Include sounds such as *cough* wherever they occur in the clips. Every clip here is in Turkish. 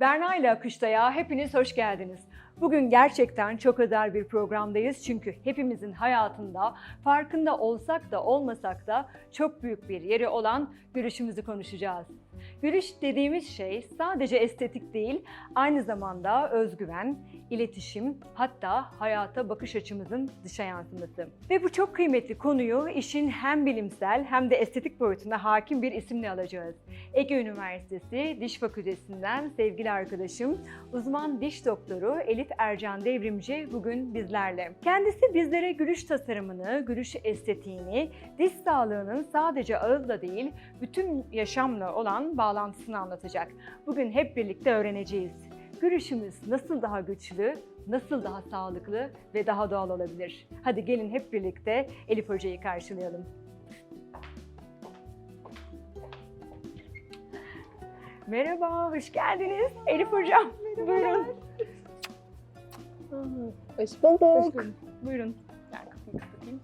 Berna ile Akışta'ya hepiniz hoş geldiniz. Bugün gerçekten çok özel bir programdayız çünkü hepimizin hayatında farkında olsak da olmasak da çok büyük bir yeri olan gülüşümüzü konuşacağız. Gülüş dediğimiz şey sadece estetik değil, aynı zamanda özgüven, iletişim, hatta hayata bakış açımızın dışa yansıması. Ve bu çok kıymetli konuyu işin hem bilimsel hem de estetik boyutuna hakim bir isimle alacağız. Ege Üniversitesi Diş Fakültesinden sevgili arkadaşım, uzman diş doktoru Elif Ercan Devrimci bugün bizlerle. Kendisi bizlere gülüş tasarımını, gülüş estetiğini, diş sağlığının sadece ağızla değil, bütün yaşamla olan bağlantısını anlatacak. Bugün hep birlikte öğreneceğiz. Gülüşümüz nasıl daha güçlü, nasıl daha sağlıklı ve daha doğal olabilir? Hadi gelin hep birlikte Elif Hoca'yı karşılayalım. Merhaba, hoş geldiniz Elif Hocam. Buyurun. Hoş bulduk. Hoş bulduk. Buyurun. Ben kapıyı kapatayım.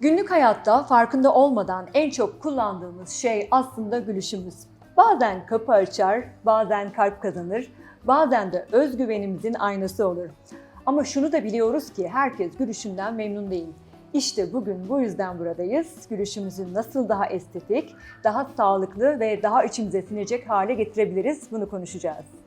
Günlük hayatta farkında olmadan en çok kullandığımız şey aslında gülüşümüz. Bazen kapı açar, bazen kalp kazanır, bazen de özgüvenimizin aynası olur. Ama şunu da biliyoruz ki herkes gülüşünden memnun değil. İşte bugün bu yüzden buradayız. Gülüşümüzü nasıl daha estetik, daha sağlıklı ve daha içimize sinecek hale getirebiliriz bunu konuşacağız.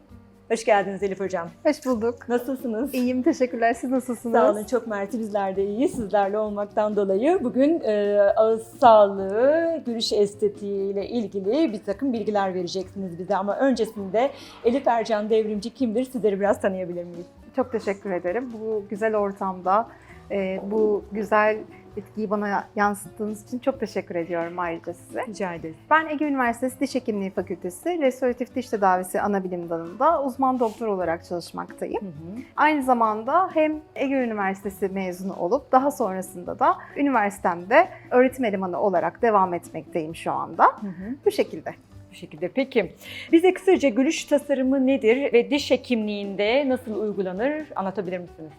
Hoş geldiniz Elif Hocam. Hoş bulduk. Nasılsınız? İyiyim, teşekkürler. Siz nasılsınız? Sağ olun, çok mersi bizler de iyi. Sizlerle olmaktan dolayı bugün e, ağız sağlığı, gülüş estetiği ile ilgili bir takım bilgiler vereceksiniz bize. Ama öncesinde Elif Ercan Devrimci kimdir? Sizleri biraz tanıyabilir miyiz? Çok teşekkür ederim. Bu güzel ortamda, e, bu güzel etkiyi bana yansıttığınız için çok teşekkür ediyorum ayrıca size. Rica ederiz. Ben Ege Üniversitesi Diş Hekimliği Fakültesi Restoratif Diş Tedavisi Anabilim Dalı'nda uzman doktor olarak çalışmaktayım. Hı hı. Aynı zamanda hem Ege Üniversitesi mezunu olup daha sonrasında da üniversitemde öğretim elemanı olarak devam etmekteyim şu anda. Hı hı. Bu şekilde. Bu şekilde. Peki, bize kısaca gülüş tasarımı nedir ve diş hekimliğinde nasıl uygulanır anlatabilir misiniz?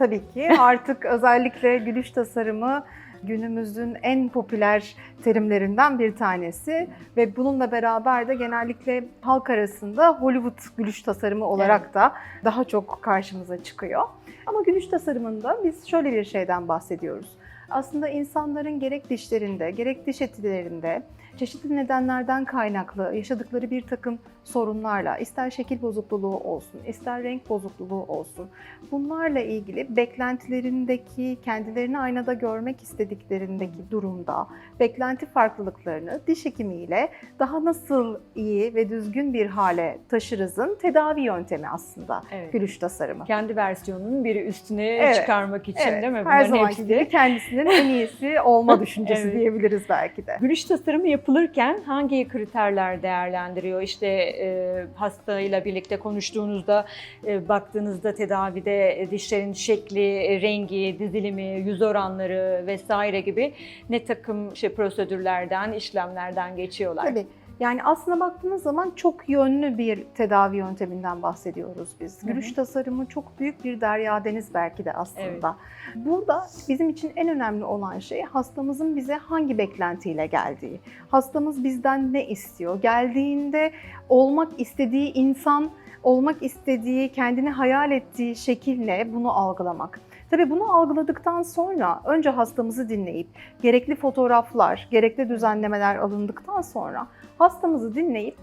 Tabii ki *laughs* artık özellikle gülüş tasarımı günümüzün en popüler terimlerinden bir tanesi ve bununla beraber de genellikle halk arasında Hollywood gülüş tasarımı olarak da daha çok karşımıza çıkıyor. Ama gülüş tasarımında biz şöyle bir şeyden bahsediyoruz. Aslında insanların gerek dişlerinde, gerek diş etilerinde çeşitli nedenlerden kaynaklı yaşadıkları bir takım sorunlarla, ister şekil bozukluğu olsun, ister renk bozukluğu olsun, bunlarla ilgili beklentilerindeki, kendilerini aynada görmek istediklerindeki durumda, beklenti farklılıklarını diş hekimiyle daha nasıl iyi ve düzgün bir hale taşırızın tedavi yöntemi aslında Evet. gülüş tasarımı. Kendi versiyonunun biri üstüne Evet. çıkarmak için Evet, değil mi? her Bunların zamanki hepsi. gibi kendisinin en iyisi olma *laughs* düşüncesi Evet. diyebiliriz belki de. Gülüş tasarımı yapılırken hangi kriterler değerlendiriyor? İşte e, hastayla birlikte konuştuğunuzda, e, baktığınızda tedavide e, dişlerin şekli, e, rengi, dizilimi, yüz oranları vesaire gibi ne takım şey, prosedürlerden, işlemlerden geçiyorlar? Tabii. Yani aslına baktığınız zaman çok yönlü bir tedavi yönteminden bahsediyoruz biz. Hı hı. Gülüş tasarımı çok büyük bir derya deniz belki de aslında. Burada bizim için en önemli olan şey hastamızın bize hangi beklentiyle geldiği. Hastamız bizden ne istiyor? Geldiğinde olmak istediği insan, olmak istediği, kendini hayal ettiği şekil ne? Bunu algılamak. Tabii bunu algıladıktan sonra önce hastamızı dinleyip gerekli fotoğraflar, gerekli düzenlemeler alındıktan sonra hastamızı dinleyip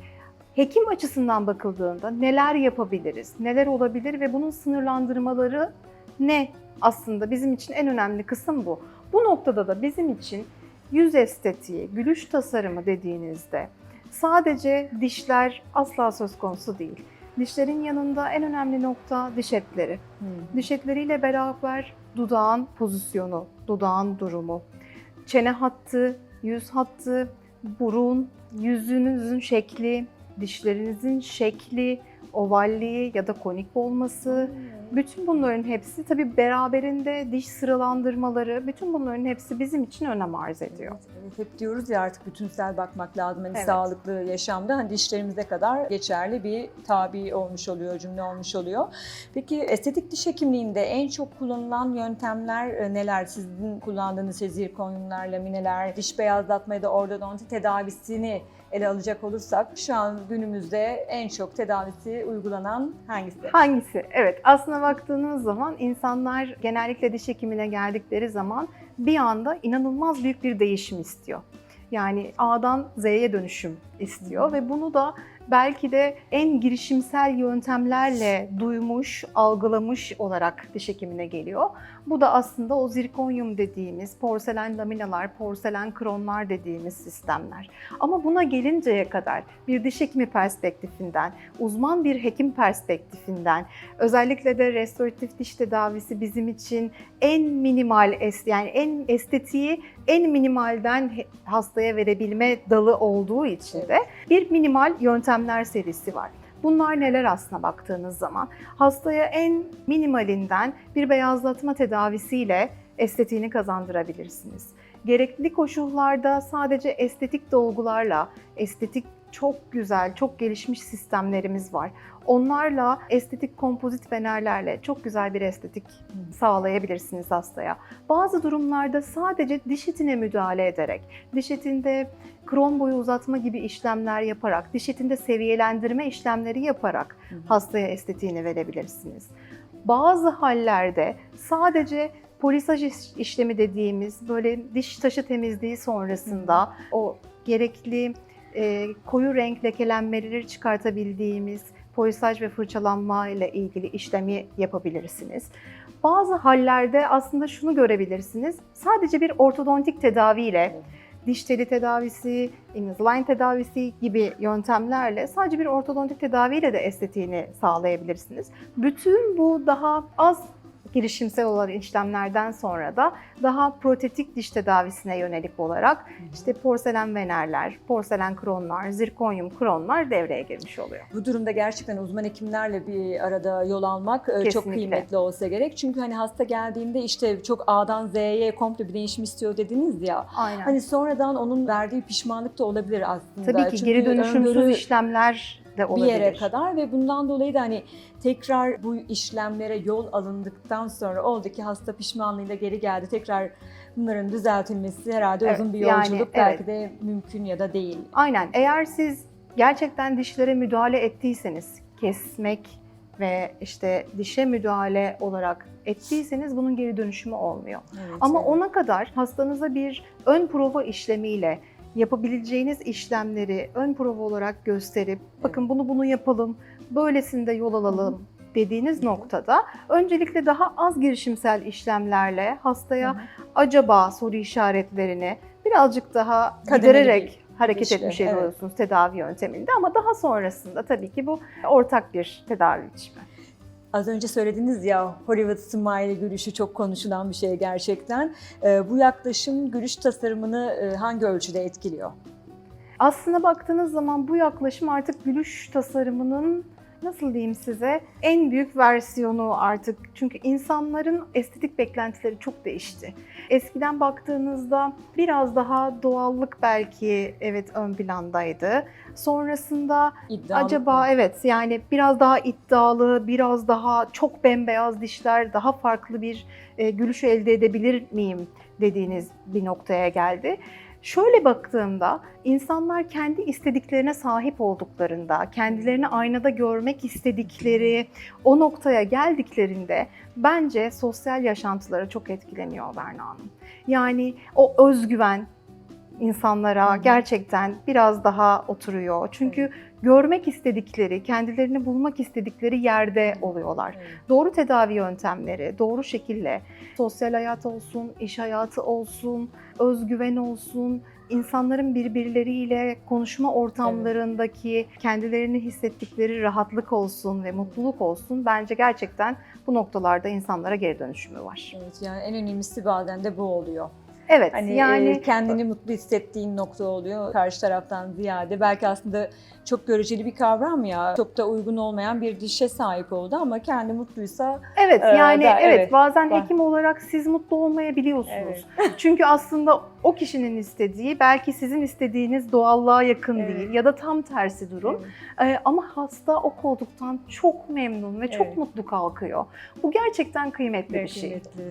hekim açısından bakıldığında neler yapabiliriz, neler olabilir ve bunun sınırlandırmaları ne aslında bizim için en önemli kısım bu. Bu noktada da bizim için yüz estetiği, gülüş tasarımı dediğinizde sadece dişler asla söz konusu değil. Dişlerin yanında en önemli nokta diş etleri. Hı. Diş etleriyle beraber dudağın pozisyonu, dudağın durumu, çene hattı, yüz hattı, burun, yüzünüzün şekli, dişlerinizin şekli, ovalliği ya da konik olması, Bütün bunların hepsi tabii beraberinde diş sıralandırmaları, bütün bunların hepsi bizim için önem arz ediyor. Evet, evet, hep diyoruz ya artık bütünsel bakmak lazım. Hani Evet. sağlıklı yaşamda hani dişlerimize kadar geçerli bir tabi olmuş oluyor, cümle olmuş oluyor. Peki estetik diş hekimliğinde en çok kullanılan yöntemler e, neler? Sizin kullandığınız zirkonyumlar, lamineler, diş beyazlatma ya da ortodonti tedavisini ele alacak olursak şu an günümüzde en çok tedavisi uygulanan hangisi? Hangisi? Evet, aslına baktığınız zaman insanlar genellikle diş hekimine geldikleri zaman bir anda inanılmaz büyük bir değişim istiyor. Yani A'dan Z'ye dönüşüm istiyor ve bunu da belki de en girişimsel yöntemlerle duymuş, algılamış olarak diş hekimine geliyor. Bu da aslında o zirkonyum dediğimiz porselen laminalar, porselen kronlar dediğimiz sistemler. Ama buna gelinceye kadar bir diş hekimi perspektifinden, uzman bir hekim perspektifinden, özellikle de restoratif diş tedavisi bizim için en minimal es yani en estetiği en minimalden hastaya verebilme dalı olduğu için de bir minimal yöntemler serisi var. Bunlar neler aslına baktığınız zaman? Hastaya en minimalinden bir beyazlatma tedavisiyle estetiğini kazandırabilirsiniz. Gerekli koşullarda sadece estetik dolgularla, estetik çok güzel, çok gelişmiş sistemlerimiz var. Onlarla estetik kompozit fenerlerle çok güzel bir estetik sağlayabilirsiniz hastaya. Bazı durumlarda sadece diş etine müdahale ederek, diş etinde kron boyu uzatma gibi işlemler yaparak, diş etinde seviyelendirme işlemleri yaparak hastaya estetiğini verebilirsiniz. Bazı hallerde sadece polisaj iş- işlemi dediğimiz böyle diş taşı temizliği sonrasında o gerekli e, koyu renk lekelenmeleri çıkartabildiğimiz polisaj ve fırçalanma ile ilgili işlemi yapabilirsiniz. Bazı hallerde aslında şunu görebilirsiniz. Sadece bir ortodontik tedaviyle Evet. Diş teli tedavisi, Invisalign tedavisi gibi yöntemlerle sadece bir ortodontik tedaviyle de estetiğini sağlayabilirsiniz. Bütün bu daha az girişimsel olan işlemlerden sonra da daha protetik diş tedavisine yönelik olarak işte porselen venerler, porselen kronlar, zirkonyum kronlar devreye girmiş oluyor. Bu durumda gerçekten uzman hekimlerle bir arada yol almak e, çok Kesinlikle. kıymetli olsa gerek. Çünkü hani hasta geldiğinde işte çok A'dan Z'ye komple bir değişim istiyor dediniz ya. Aynen. Hani sonradan onun verdiği pişmanlık da olabilir aslında. Tabii ki Çünkü geri dönüşümsüz öngörü işlemler de bir olabilir. yere kadar ve bundan dolayı da hani tekrar bu işlemlere yol alındıktan sonra oldu ki hasta pişmanlığıyla geri geldi. Tekrar bunların düzeltilmesi herhalde Evet, uzun bir yani, yolculuk. Belki de mümkün ya da değil. Aynen. Eğer siz gerçekten dişlere müdahale ettiyseniz, kesmek ve işte dişe müdahale olarak ettiyseniz bunun geri dönüşümü olmuyor. Evet, Ama evet. ona kadar hastanıza bir ön prova işlemiyle yapabileceğiniz işlemleri ön prova olarak gösterip bakın bunu bunu yapalım, böylesinde yol alalım. dediğiniz noktada öncelikle daha az girişimsel işlemlerle hastaya acaba soru işaretlerini birazcık daha Kademeli gidererek hareket işte, etmiş evet. oluyorsunuz tedavi yönteminde. Ama daha sonrasında tabii ki bu ortak bir tedavi biçimi. Az önce söylediniz ya Hollywood smile gülüşü çok konuşulan bir şey gerçekten. Ee, bu yaklaşım gülüş tasarımını e, hangi ölçüde etkiliyor? Aslına baktığınız zaman bu yaklaşım artık gülüş tasarımının nasıl diyeyim size en büyük versiyonu artık. Çünkü insanların estetik beklentileri çok değişti. Eskiden baktığınızda biraz daha doğallık belki evet ön plandaydı. Sonrasında İddialı acaba evet yani biraz daha iddialı, biraz daha çok bembeyaz dişler, daha farklı bir e, gülüş elde edebilir miyim dediğiniz bir noktaya geldi. Şöyle baktığımda insanlar kendi istediklerine sahip olduklarında, kendilerini aynada görmek istedikleri o noktaya geldiklerinde bence sosyal yaşantıları çok etkileniyor Berna Hanım. Yani o özgüven insanlara gerçekten biraz daha oturuyor. Çünkü görmek istedikleri, kendilerini bulmak istedikleri yerde oluyorlar. Evet. Doğru tedavi yöntemleri, doğru şekilde sosyal hayat olsun, iş hayatı olsun, özgüven olsun, insanların birbirleriyle konuşma ortamlarındaki kendilerini hissettikleri rahatlık olsun ve mutluluk olsun bence gerçekten bu noktalarda insanlara geri dönüşümü var. Evet yani en önemlisi bazen de bu oluyor. Evet Hani yani e, kendini mutlu hissettiğin nokta oluyor karşı taraftan ziyade. Belki aslında çok göreceli bir kavram ya. Çok da uygun olmayan bir dişe sahip oldu ama kendi mutluysa Evet Ee, yani ben- evet, evet, bazen ben- hekim olarak siz mutlu olmayabiliyorsunuz. Evet. *laughs* Çünkü aslında o kişinin istediği belki sizin istediğiniz doğallığa yakın Evet. değil ya da tam tersi durum. Ee, ama hasta o koltuktan çok memnun ve çok Evet. mutlu kalkıyor. Bu gerçekten kıymetli bir şey. Kıymetli.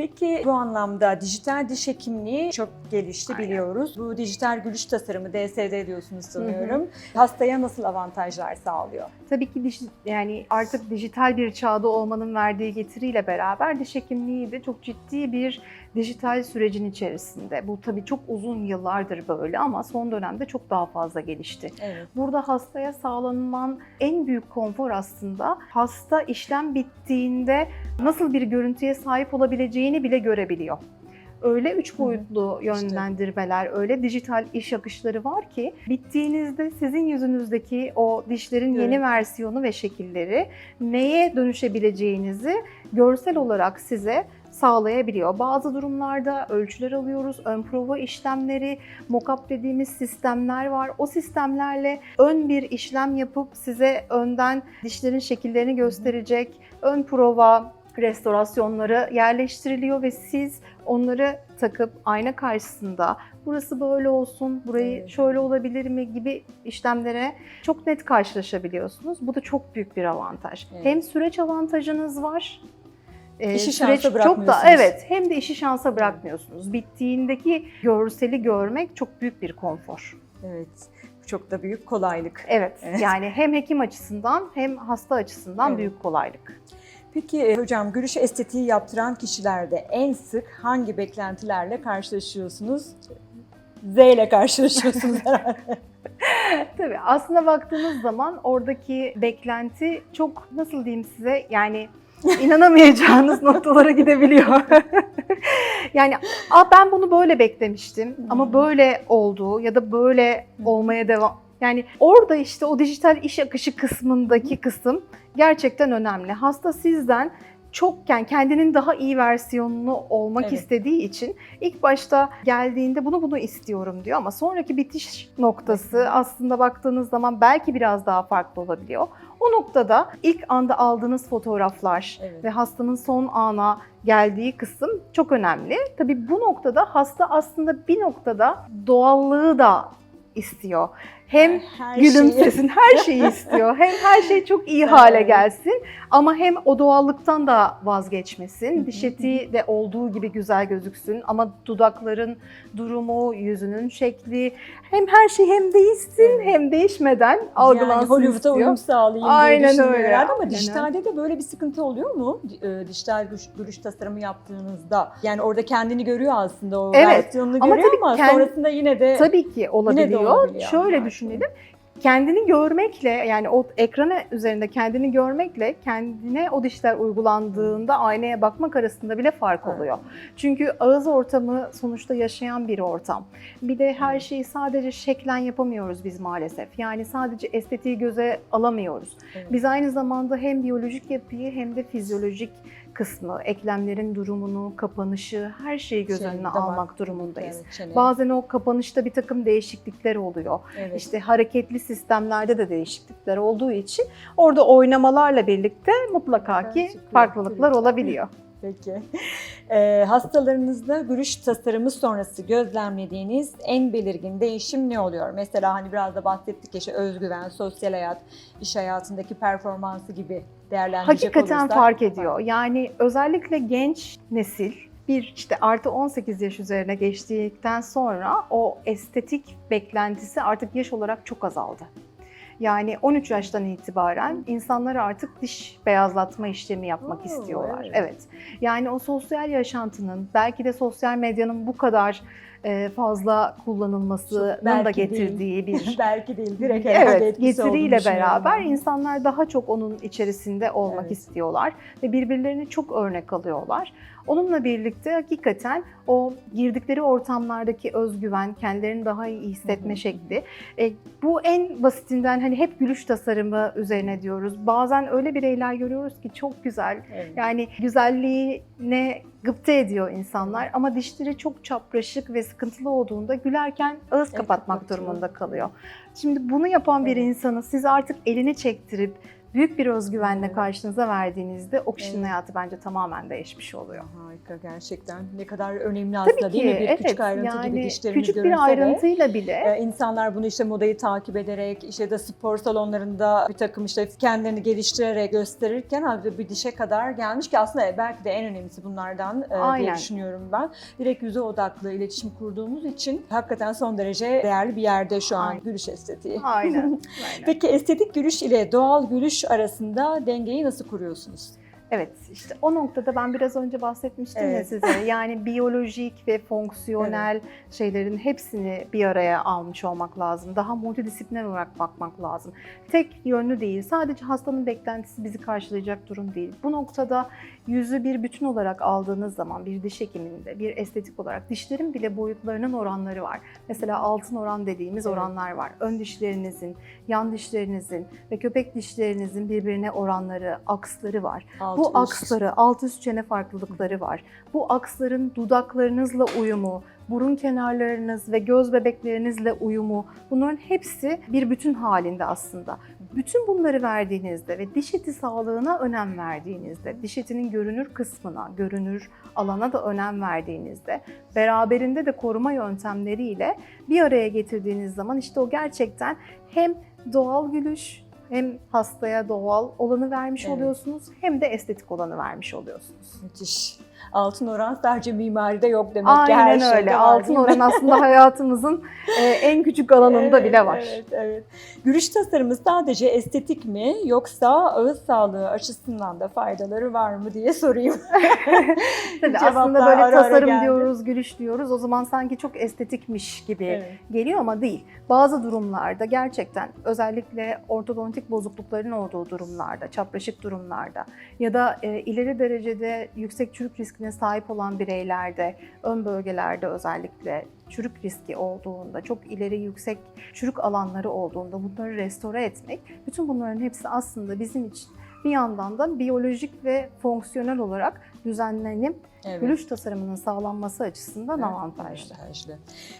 Peki bu anlamda dijital diş hekimliği çok gelişti Aynen. biliyoruz. Bu dijital gülüş tasarımı DSD diyorsunuz sanıyorum. Hastaya nasıl avantajlar sağlıyor? Tabii ki diş, yani artık dijital bir çağda olmanın verdiği getiriyle beraber diş hekimliği de çok ciddi bir dijital sürecin içerisinde. Bu tabii çok uzun yıllardır böyle ama son dönemde çok daha fazla gelişti. Evet. Burada hastaya sağlanılan en büyük konfor aslında hasta işlem bittiğinde nasıl bir görüntüye sahip olabileceğini bile görebiliyor. Öyle üç boyutlu yönlendirmeler, öyle dijital iş akışları var ki bittiğinizde sizin yüzünüzdeki o dişlerin Evet. yeni versiyonu ve şekilleri neye dönüşebileceğinizi görsel olarak size sağlayabiliyor. Bazı durumlarda ölçüler alıyoruz, ön prova işlemleri, mock-up dediğimiz sistemler var. O sistemlerle ön bir işlem yapıp size önden dişlerin şekillerini gösterecek ön prova restorasyonları yerleştiriliyor ve siz onları takıp ayna karşısında burası böyle olsun, burayı Evet. şöyle olabilir mi gibi işlemlere çok net karşılaşabiliyorsunuz. Bu da çok büyük bir avantaj. Evet. Hem süreç avantajınız var. Ee, İşi süreç şansa çok da evet hem de işi şansa bırakmıyorsunuz. Bittiğindeki görseli görmek çok büyük bir konfor. Evet. Çok da büyük kolaylık. Evet, Evet. yani hem hekim açısından hem hasta açısından Evet. büyük kolaylık. Peki e, hocam gülüş estetiği yaptıran kişilerde en sık hangi beklentilerle karşılaşıyorsunuz? Z ile karşılaşıyorsunuz *laughs* herhalde. Tabii aslında baktığınız zaman oradaki beklenti çok nasıl diyeyim size yani *laughs* inanamayacağınız noktalara gidebiliyor. *laughs* yani Aa, ben bunu böyle beklemiştim ama böyle oldu ya da böyle olmaya devam. Yani orada işte o dijital iş akışı kısmındaki kısım gerçekten önemli. Hasta sizden çokken kendinin daha iyi versiyonunu olmak Evet. istediği için ilk başta geldiğinde bunu bunu istiyorum diyor ama sonraki bitiş noktası aslında baktığınız zaman belki biraz daha farklı olabiliyor. O noktada ilk anda aldığınız fotoğraflar Evet. ve hastanın son ana geldiği kısım çok önemli. Tabii bu noktada hasta aslında bir noktada doğallığı da istiyor. Hem Her şeyi- gülümsesin, her şeyi istiyor. Hem her şey çok iyi hale gelsin ama hem o doğallıktan da vazgeçmesin. Diş eti de olduğu gibi güzel gözüksün ama dudakların durumu, yüzünün şekli hem her şey hem değişsin hem değişmeden algılansın yani Hollywood'a istiyor. uyum sağlayayım Aynen diye öyle, herhalde ama aynen dijitalde de böyle bir sıkıntı oluyor mu? E, dijital gülüş tasarımı yaptığınızda. Yani orada kendini görüyor aslında o Evet, versiyonunu ama görüyor tabii ama kend- sonrasında yine de Tabii ki olabiliyor. olabiliyor Şöyle düşünelim. Kendini görmekle yani o ekrana üzerinde kendini görmekle kendine o dişler uygulandığında aynaya bakmak arasında bile fark oluyor. Çünkü ağız ortamı sonuçta yaşayan bir ortam. Bir de her şeyi sadece şeklen yapamıyoruz biz maalesef. Yani sadece estetiği göze alamıyoruz. Biz aynı zamanda hem biyolojik yapıyı hem de fizyolojik kısmı, eklemlerin durumunu, kapanışı, her şeyi göz önüne damak, almak durumundayız. Evet, çene. Bazen o kapanışta bir takım değişiklikler oluyor. Evet. İşte hareketli sistemlerde de değişiklikler olduğu için orada oynamalarla birlikte mutlaka ki Çıkıyor, farklılıklar çıkıyor. olabiliyor. *laughs* Peki. Ee, hastalarınızda gülüş tasarımı sonrası gözlemlediğiniz en belirgin değişim ne oluyor? Mesela hani biraz da bahsettik ya işte özgüven, sosyal hayat, iş hayatındaki performansı gibi değerlendirecek Hakikaten olursak. fark ediyor. Yani özellikle genç nesil bir işte artı 18 yaş üzerine geçtikten sonra o estetik beklentisi artık yaş olarak çok azaldı. Yani 13 yaştan itibaren insanlar artık diş beyazlatma işlemi yapmak Oo, istiyorlar. evet. Evet. Yani o sosyal yaşantının belki de sosyal medyanın bu kadar fazla kullanılmasının da belki değil. getirdiği bir *laughs* Belki değil, direkt Evet, getiriyle beraber insanlar daha çok onun içerisinde olmak Evet. istiyorlar ve birbirlerini çok örnek alıyorlar. Onunla birlikte hakikaten o girdikleri ortamlardaki özgüven, kendilerini daha iyi hissetme Hı hı. şekli. E, bu en basitinden hani hep gülüş tasarımı üzerine diyoruz. Bazen öyle bireyler görüyoruz ki çok güzel. Evet. Yani güzelliğine gıpta ediyor insanlar ama dişleri çok çapraşık ve sıkıntılı olduğunda gülerken ağız Evet, kapatmak kapatıyor. durumunda kalıyor. Şimdi bunu yapan bir Evet. insanı siz artık elini çektirip büyük bir özgüvenle karşınıza verdiğinizde o kişinin Evet. hayatı bence tamamen değişmiş oluyor. Harika gerçekten. Ne kadar önemli aslında Tabii değil ki mi? Bir evet küçük ayrıntı yani gibi dişlerimiz küçük bir ayrıntıyla bile e, insanlar bunu işte modayı takip ederek, işte de spor salonlarında bir takım işte kendilerini geliştirerek gösterirken bir dişe kadar gelmiş ki aslında belki de en önemlisi bunlardan e, diye düşünüyorum ben. Direkt yüze odaklı iletişim kurduğumuz için hakikaten son derece değerli bir yerde şu an Aynen. gülüş estetiği. aynen. *laughs* aynen. Peki estetik gülüş ile doğal gülüş arasında dengeyi nasıl kuruyorsunuz? Evet işte o noktada ben biraz önce bahsetmiştim ya Evet. size. *laughs* Yani biyolojik ve fonksiyonel şeylerin hepsini bir araya almış olmak lazım. Daha multidisipliner olarak bakmak lazım. Tek yönlü değil. Sadece hastanın beklentisi bizi karşılayacak durum değil. Bu noktada yüzü bir bütün olarak aldığınız zaman bir diş hekiminde, bir estetik olarak dişlerin bile boyutlarının oranları var. Mesela altın oran dediğimiz Evet. oranlar var. Ön dişlerinizin, yan dişlerinizin ve köpek dişlerinizin birbirine oranları, aksları var. Alt Bu aksları, alt üst çene farklılıkları var. Bu aksların dudaklarınızla uyumu, burun kenarlarınız ve göz bebeklerinizle uyumu bunların hepsi bir bütün halinde aslında. Bütün bunları verdiğinizde ve diş eti sağlığına önem verdiğinizde, diş etinin görünür kısmına, görünür alana da önem verdiğinizde, beraberinde de koruma yöntemleriyle bir araya getirdiğiniz zaman işte o gerçekten hem doğal gülüş hem hastaya doğal olanı vermiş Evet. oluyorsunuz hem de estetik olanı vermiş oluyorsunuz. Müthiş. Altın oran sadece mimaride yok demek ki her Aynen şeyde öyle. var, Altın oran aslında *laughs* hayatımızın e, en küçük alanında Evet, bile var. Evet, evet. Gülüş tasarımı sadece estetik mi yoksa ağız sağlığı açısından da faydaları var mı diye sorayım. *laughs* *laughs* Tabii aslında böyle ara ara tasarım geldi. diyoruz, gülüş diyoruz. O zaman sanki çok estetikmiş gibi Evet. geliyor ama değil. Bazı durumlarda gerçekten özellikle ortodontik bozuklukların olduğu durumlarda, çapraşık durumlarda ya da e, ileri derecede yüksek çürük riskine sahip olan bireylerde, ön bölgelerde özellikle çürük riski olduğunda, çok ileri yüksek çürük alanları olduğunda bunları restore etmek, bütün bunların hepsi aslında bizim için bir yandan da biyolojik ve fonksiyonel olarak düzenlenip Evet. gülüş tasarımının sağlanması açısından Evet, avantajlı. avantajlı.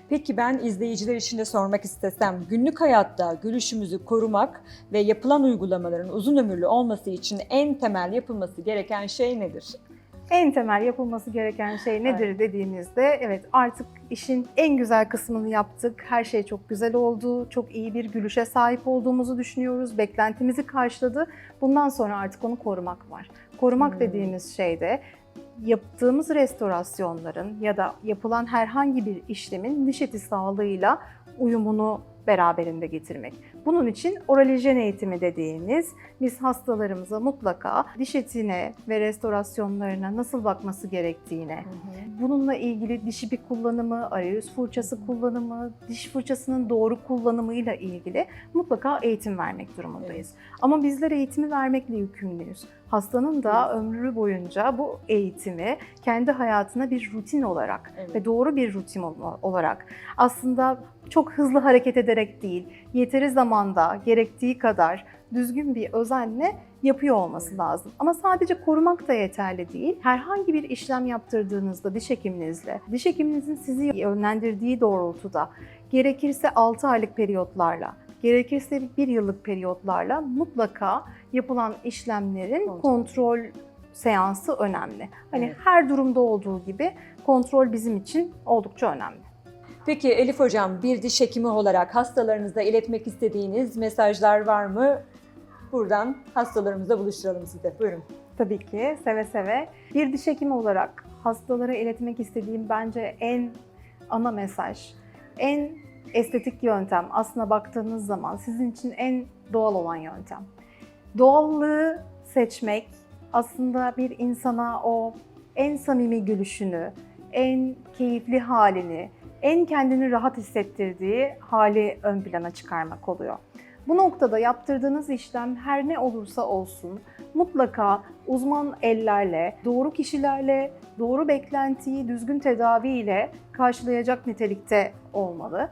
Peki ben izleyiciler için de sormak istesem günlük hayatta gülüşümüzü korumak ve yapılan uygulamaların uzun ömürlü olması için en temel yapılması gereken şey nedir? En temel yapılması gereken şey nedir Evet. dediğimizde evet artık işin en güzel kısmını yaptık. Her şey çok güzel oldu. Çok iyi bir gülüşe sahip olduğumuzu düşünüyoruz. Beklentimizi karşıladı. Bundan sonra artık onu korumak var. Korumak Hmm. dediğimiz şey de yaptığımız restorasyonların ya da yapılan herhangi bir işlemin eti sağlığıyla uyumunu beraberinde getirmek. Bunun için oralijen eğitimi dediğimiz biz hastalarımıza mutlaka diş etine ve restorasyonlarına nasıl bakması gerektiğine, bununla ilgili diş ipi kullanımı, arayüz fırçası kullanımı, diş fırçasının doğru kullanımıyla ilgili mutlaka eğitim vermek durumundayız. Ama bizler eğitimi vermekle yükümlüyüz. Hastanın da ömrü boyunca bu eğitimi kendi hayatına bir rutin olarak Evet. ve doğru bir rutin ol- olarak aslında çok hızlı hareket ederek değil, yeteri zamanda gerektiği kadar düzgün bir özenle yapıyor olması lazım. Ama sadece korumak da yeterli değil. Herhangi bir işlem yaptırdığınızda diş hekiminizle, diş hekiminizin sizi yönlendirdiği doğrultuda gerekirse 6 aylık periyotlarla, gerekirse 1 yıllık periyotlarla mutlaka yapılan işlemlerin Kontrol. kontrol seansı önemli. Hani Evet. her durumda olduğu gibi kontrol bizim için oldukça önemli. Peki Elif Hocam bir diş hekimi olarak hastalarınıza iletmek istediğiniz mesajlar var mı? Buradan hastalarımızla buluşturalım sizi. Buyurun. Tabii ki seve seve. Bir diş hekimi olarak hastalara iletmek istediğim bence en ana mesaj, en estetik yöntem aslına baktığınız zaman sizin için en doğal olan yöntem. Doğallığı seçmek aslında bir insana o en samimi gülüşünü, en keyifli halini, en kendini rahat hissettirdiği hali ön plana çıkarmak oluyor. Bu noktada yaptırdığınız işlem her ne olursa olsun mutlaka uzman ellerle, doğru kişilerle, doğru beklentiyi düzgün tedaviyle karşılayacak nitelikte olmalı.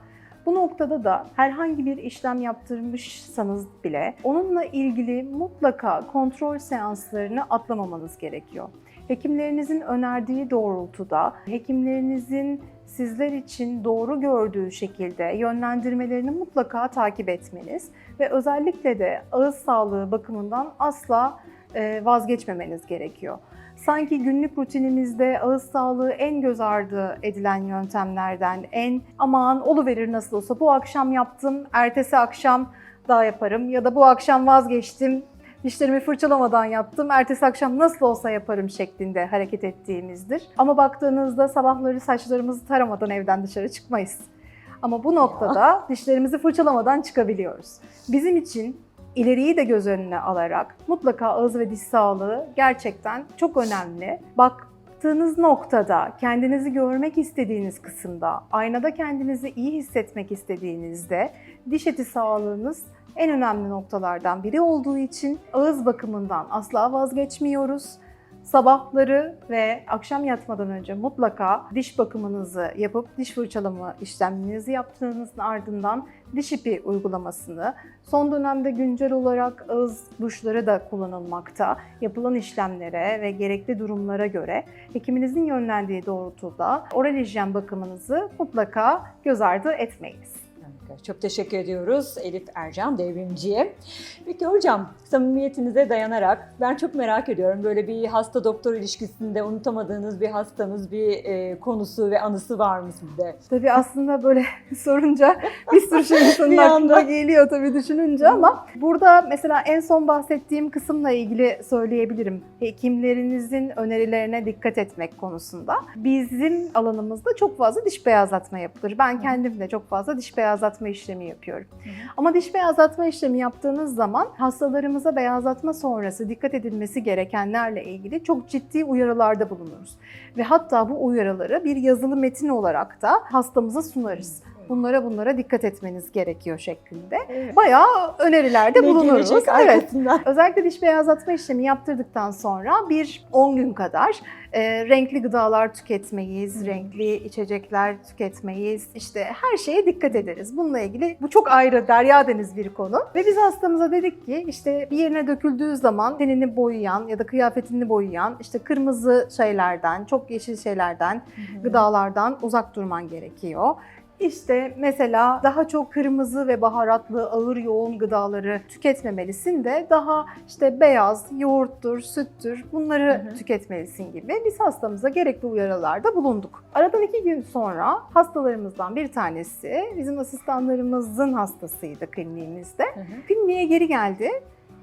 Bu noktada da herhangi bir işlem yaptırmışsanız bile onunla ilgili mutlaka kontrol seanslarını atlamamanız gerekiyor. Hekimlerinizin önerdiği doğrultuda, hekimlerinizin sizler için doğru gördüğü şekilde yönlendirmelerini mutlaka takip etmeniz ve özellikle de ağız sağlığı bakımından asla e, vazgeçmemeniz gerekiyor. Sanki günlük rutinimizde ağız sağlığı en göz ardı edilen yöntemlerden, en aman oluverir nasıl olsa bu akşam yaptım, ertesi akşam daha yaparım ya da bu akşam vazgeçtim, dişlerimi fırçalamadan yaptım, ertesi akşam nasıl olsa yaparım şeklinde hareket ettiğimizdir. Ama baktığınızda sabahları saçlarımızı taramadan evden dışarı çıkmayız. Ama bu noktada dişlerimizi fırçalamadan çıkabiliyoruz. Bizim için ileriyi de göz önüne alarak mutlaka ağız ve diş sağlığı gerçekten çok önemli. Baktığınız noktada, kendinizi görmek istediğiniz kısımda, aynada kendinizi iyi hissetmek istediğinizde diş eti sağlığınız en önemli noktalardan biri olduğu için ağız bakımından asla vazgeçmiyoruz. Sabahları ve akşam yatmadan önce mutlaka diş bakımınızı yapıp diş fırçalama işleminizi yaptığınızın ardından diş ipi uygulamasını, son dönemde güncel olarak ağız duşları da kullanılmakta. Yapılan işlemlere ve gerekli durumlara göre hekiminizin yönlendiği doğrultuda oral hijyen bakımınızı mutlaka göz ardı etmeyiniz. Harika. Çok teşekkür ediyoruz Elif Ercan Devrimci'ye. Peki hocam samimiyetinize dayanarak ben çok merak ediyorum böyle bir hasta doktor ilişkisinde unutamadığınız bir hastanız bir e, konusu ve anısı var mı sizde? Tabii aslında böyle *laughs* sorunca bir sürü şey insanın *laughs* aklına geliyor tabii düşününce ama burada mesela en son bahsettiğim kısımla ilgili söyleyebilirim. Hekimlerinizin önerilerine dikkat etmek konusunda. Bizim alanımızda çok fazla diş beyazlatma yapılır. Ben kendim de çok fazla diş beyazlatma işlemi yapıyorum. Ama diş beyazlatma işlemi yaptığınız zaman hastalarımıza beyazlatma sonrası dikkat edilmesi gerekenlerle ilgili çok ciddi uyarılarda bulunuruz. Ve hatta bu uyarıları bir yazılı metin olarak da hastamıza sunarız. Bunlara bunlara dikkat etmeniz gerekiyor şeklinde. Evet. Bayağı önerilerde Ne bulunuruz. Evet. arkasından? Özellikle diş beyazlatma işlemi yaptırdıktan sonra bir 10 gün kadar e, renkli gıdalar tüketmeyiz, Hı. renkli içecekler tüketmeyiz. İşte her şeye dikkat ederiz. Bununla ilgili bu çok ayrı derya deniz bir konu. Ve biz hastamıza dedik ki işte bir yerine döküldüğü zaman tenini boyayan ya da kıyafetini boyayan işte kırmızı şeylerden, çok yeşil şeylerden gıdalardan uzak durman gerekiyor. İşte mesela daha çok kırmızı ve baharatlı, ağır yoğun gıdaları tüketmemelisin de daha işte beyaz, yoğurttur, süttür bunları Hı hı. tüketmelisin gibi biz hastamıza gerekli uyarılarda bulunduk. Aradan iki gün sonra hastalarımızdan bir tanesi bizim asistanlarımızın hastasıydı kliniğimizde. Hı hı. Kliniğe geri geldi.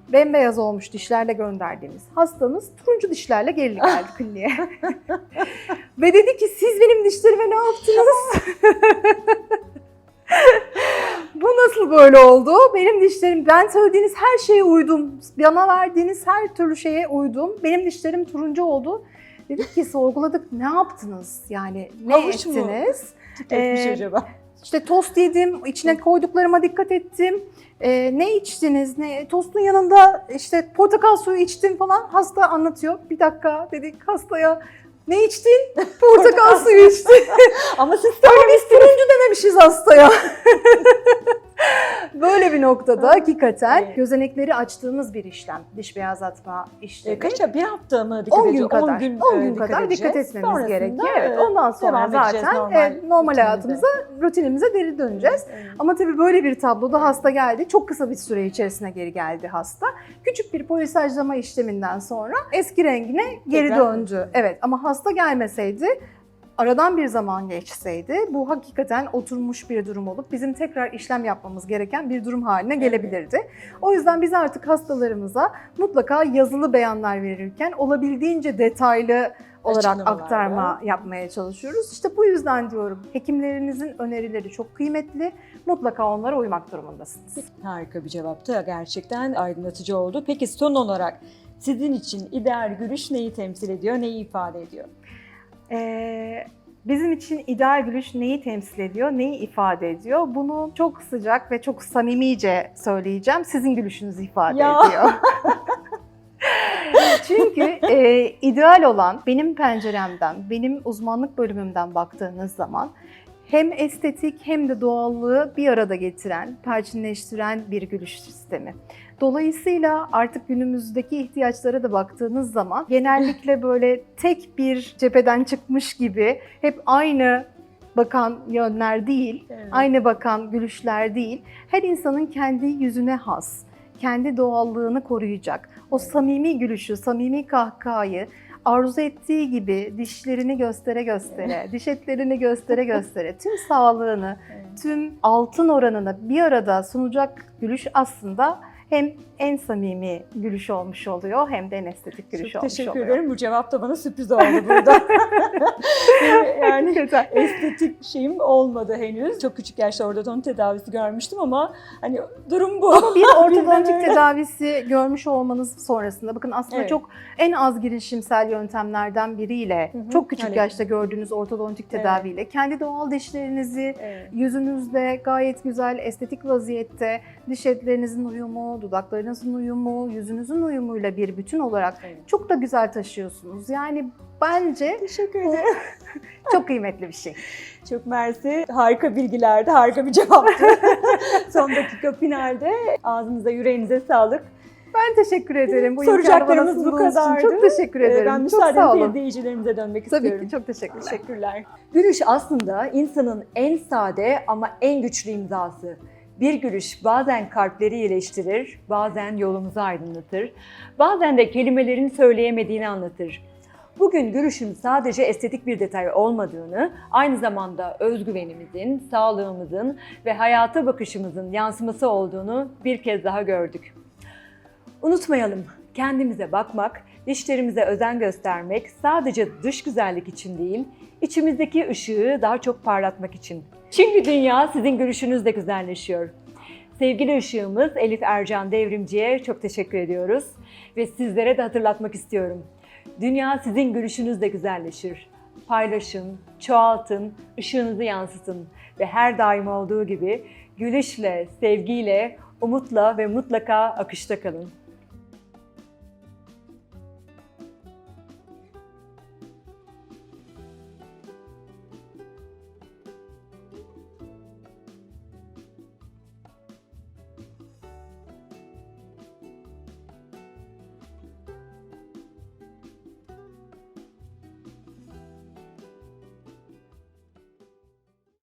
Bembeyaz olmuş dişlerle gönderdiğimiz hastamız turuncu dişlerle geri geldi *laughs* kliniğe. Ve dedi ki siz benim dişlerime ne yaptınız? *laughs* Bu nasıl böyle oldu? Benim dişlerim, ben söylediğiniz her şeye uydum. Bana verdiğiniz her türlü şeye uydum. Benim dişlerim turuncu oldu. Dedik ki sorguladık ne yaptınız? Yani ne Havuç mu? ettiniz? Tüketmiş Ee, acaba? İşte tost yedim, içine koyduklarıma dikkat ettim. Ee, ne içtiniz? Ne tostun yanında işte portakal suyu içtim falan. Hasta anlatıyor. Bir dakika dedik hastaya. Ne içtin? *laughs* Portakal suyu içtim. *laughs* Ama siz Ama biz turuncu dememişiz hastaya. *laughs* *laughs* Böyle bir noktada hakikaten Evet. gözenekleri açtığımız bir işlem. Diş beyazlatma işlemi. E, kaç bir hafta mı dikkat 10 gün kadar. 10 gün, 10 e, gün kadar dikkat etmemiz Sonrasında, gerekiyor. Evet, e, ondan sonra zaten normal evet, normal rutinimize. hayatımıza, rutinimize geri döneceğiz. Evet. Ama tabii böyle bir tabloda hasta geldi. Çok kısa bir süre içerisine geri geldi hasta. Küçük bir polisajlama işleminden sonra eski rengine geri Tekrar döndü. Evet ama hasta gelmeseydi aradan bir zaman geçseydi bu hakikaten oturmuş bir durum olup bizim tekrar işlem yapmamız gereken bir durum haline gelebilirdi. O yüzden biz artık hastalarımıza mutlaka yazılı beyanlar verirken olabildiğince detaylı olarak aktarma yapmaya çalışıyoruz. İşte bu yüzden diyorum hekimlerinizin önerileri çok kıymetli. Mutlaka onlara uymak durumundasınız. Harika bir cevaptı. Gerçekten aydınlatıcı oldu. Peki son olarak sizin için ideal gülüş neyi temsil ediyor, neyi ifade ediyor? Ee, bizim için ideal gülüş neyi temsil ediyor, neyi ifade ediyor? Bunu çok sıcak ve çok samimice söyleyeceğim. Sizin gülüşünüzü ifade Ya. ediyor. *laughs* Çünkü e, ideal olan benim penceremden, benim uzmanlık bölümümden baktığınız zaman hem estetik hem de doğallığı bir arada getiren, perçinleştiren bir gülüş sistemi. Dolayısıyla artık günümüzdeki ihtiyaçlara da baktığınız zaman genellikle *laughs* böyle tek bir cepheden çıkmış gibi hep aynı bakan yönler değil, Evet. aynı bakan gülüşler değil. Her insanın kendi yüzüne has, kendi doğallığını koruyacak. O samimi gülüşü, samimi kahkahayı arzu ettiği gibi dişlerini göstere göstere, *laughs* diş etlerini göstere göstere, tüm sağlığını, tüm altın oranını bir arada sunacak gülüş aslında hem en samimi gülüş olmuş oluyor hem de en estetik gülüş Çok olmuş teşekkür oluyor. ederim. Bu cevap da bana sürpriz oldu burada. *laughs* yani Güzel. estetik şeyim olmadı henüz. Çok küçük yaşta ortodont tedavisi görmüştüm ama hani durum bu. Ama bir *laughs* ortodontik tedavisi görmüş olmanız sonrasında bakın aslında Evet. çok en az girişimsel yöntemlerden biriyle Hı hı. çok küçük Hani- yaşta gördüğünüz ortodontik Evet. tedaviyle kendi doğal dişlerinizi Evet. yüzünüzde gayet güzel estetik vaziyette diş etlerinizin uyumu, dudaklarınızın uyumu, yüzünüzün uyumuyla bir bütün olarak Evet. çok da güzel taşıyorsunuz. Yani bence Teşekkür ederim. *laughs* çok kıymetli bir şey. Çok mersi. Harika bilgilerdi, harika bir cevaptı. *laughs* Son dakika finalde ağzınıza, yüreğinize sağlık. Ben teşekkür ederim. Bu Soracaklarımız bu sunduğunuz için kadardı. Çok teşekkür Ee, ederim. Ben çok sağ müsaadenizle izleyicilerimize dönmek Tabii istiyorum. ki çok teşekkürler. Teşekkürler. Gülüş aslında insanın en sade ama en güçlü imzası. Bir gülüş bazen kalpleri iyileştirir, bazen yolumuzu aydınlatır, bazen de kelimelerin söyleyemediğini anlatır. Bugün gülüşün sadece estetik bir detay olmadığını, aynı zamanda özgüvenimizin, sağlığımızın ve hayata bakışımızın yansıması olduğunu bir kez daha gördük. Unutmayalım, kendimize bakmak, dişlerimize özen göstermek sadece dış güzellik için değil, içimizdeki ışığı daha çok parlatmak için. Çünkü dünya sizin gülüşünüzle güzelleşiyor. Sevgili ışığımız Elif Ercan Devrimci'ye çok teşekkür ediyoruz ve sizlere de hatırlatmak istiyorum. Dünya sizin gülüşünüzle güzelleşir. Paylaşın, çoğaltın, ışığınızı yansıtın ve her daim olduğu gibi gülüşle, sevgiyle, umutla ve mutlaka akışta kalın.